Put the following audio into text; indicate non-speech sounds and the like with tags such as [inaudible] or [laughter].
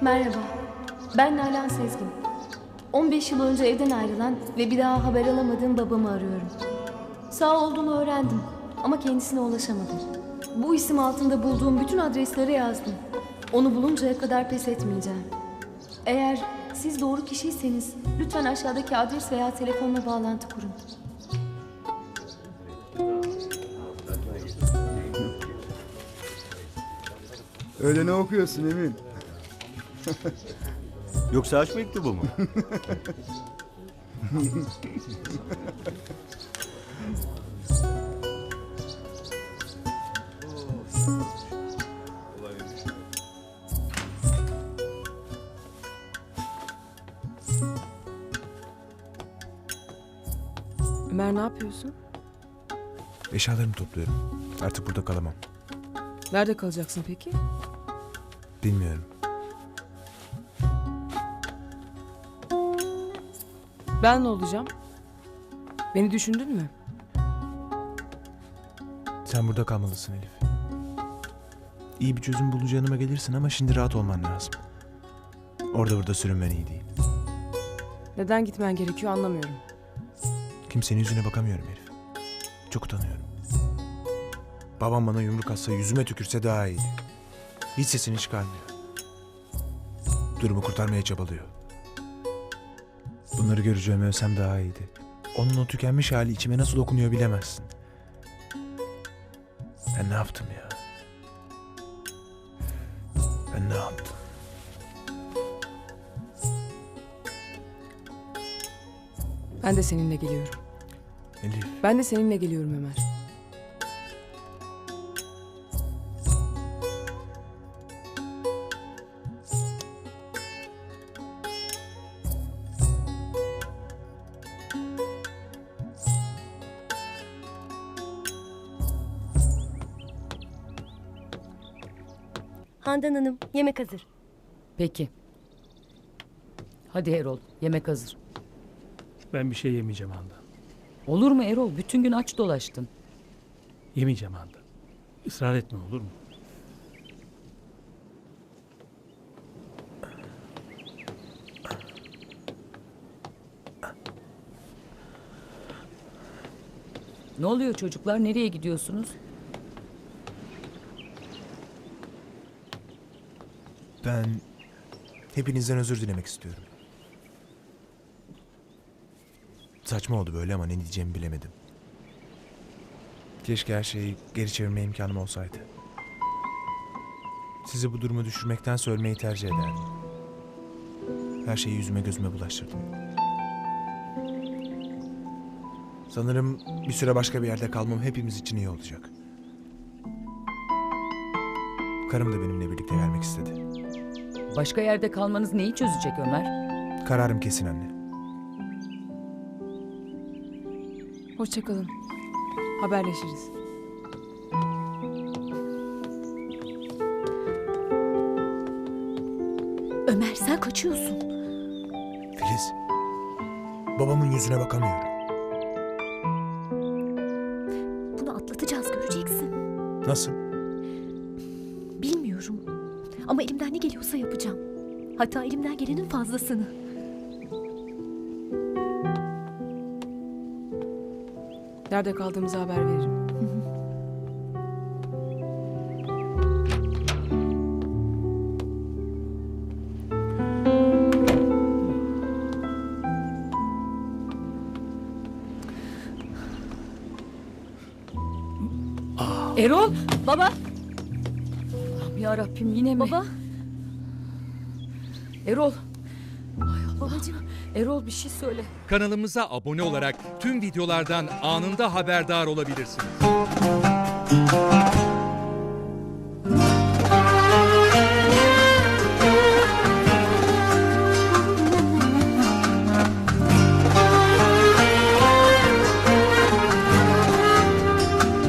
Merhaba. Ben Nalan Sezgin. 15 yıl önce evden ayrılan ve bir daha haber alamadığım babamı arıyorum. Sağ olduğunu öğrendim ama kendisine ulaşamadım. Bu isim altında bulduğum bütün adresleri yazdım. Onu buluncaya kadar pes etmeyeceğim. Eğer siz doğru kişiyseniz lütfen aşağıdaki adres veya telefonla bağlantı kurun. Öyle ne okuyorsun Emin? [laughs] Yoksa aşk mektubu mu? Ömer ne yapıyorsun? Eşyalarımı topluyorum. Artık burada kalamam. Nerede kalacaksın peki? Bilmiyorum. Ben ne olacağım? Beni düşündün mü? Sen burada kalmalısın Elif. İyi bir çözüm bulunca yanıma gelirsin ama şimdi rahat olman lazım. Orada burada sürünmen iyi değil. Neden gitmen gerekiyor anlamıyorum. Kimsenin yüzüne bakamıyorum Elif. Çok utanıyorum. Babam bana yumruk atsa yüzüme tükürse daha iyiydi. Hiç sesini çıkarmıyor. Durumu kurtarmaya çabalıyor. Bunları göreceğimi ölsem daha iyiydi. Onun o tükenmiş hali içime nasıl dokunuyor bilemezsin. Ben ne yaptım ya? Ben ne yaptım? Ben de seninle geliyorum. Elif. Ben de seninle geliyorum Ömer. Handan Hanım, yemek hazır. Peki. Hadi Erol, yemek hazır. Ben bir şey yemeyeceğim Handan. Olur mu Erol? Bütün gün aç dolaştın. Yemeyeceğim Handan. Israr etme olur mu? Ne oluyor çocuklar? Nereye gidiyorsunuz? Ben hepinizden özür dilemek istiyorum. Saçma oldu böyle ama ne diyeceğimi bilemedim. Keşke her şeyi geri çevirme imkanım olsaydı. Sizi bu duruma düşürmekten ölmeyi tercih ederdim. Her şeyi yüzüme gözüme bulaştırdım. Sanırım bir süre başka bir yerde kalmam hepimiz için iyi olacak. Karım da benimle birlikte gelmek istedi. Başka yerde kalmanız neyi çözecek Ömer? Kararım kesin anne. Hoşçakalın. Haberleşiriz. Ömer sen kaçıyorsun. Filiz. Babamın yüzüne bakamıyorum. Bunu atlatacağız göreceksin. Nasıl? Hatta elimden gelenin fazlasını. Nerede kaldığımızı haber veririm. Erol! Baba! Allah'ım ya Rabbim yine mi? Baba, Erol! babacığım. Erol bir şey söyle. Kanalımıza abone olarak tüm videolardan anında haberdar olabilirsiniz.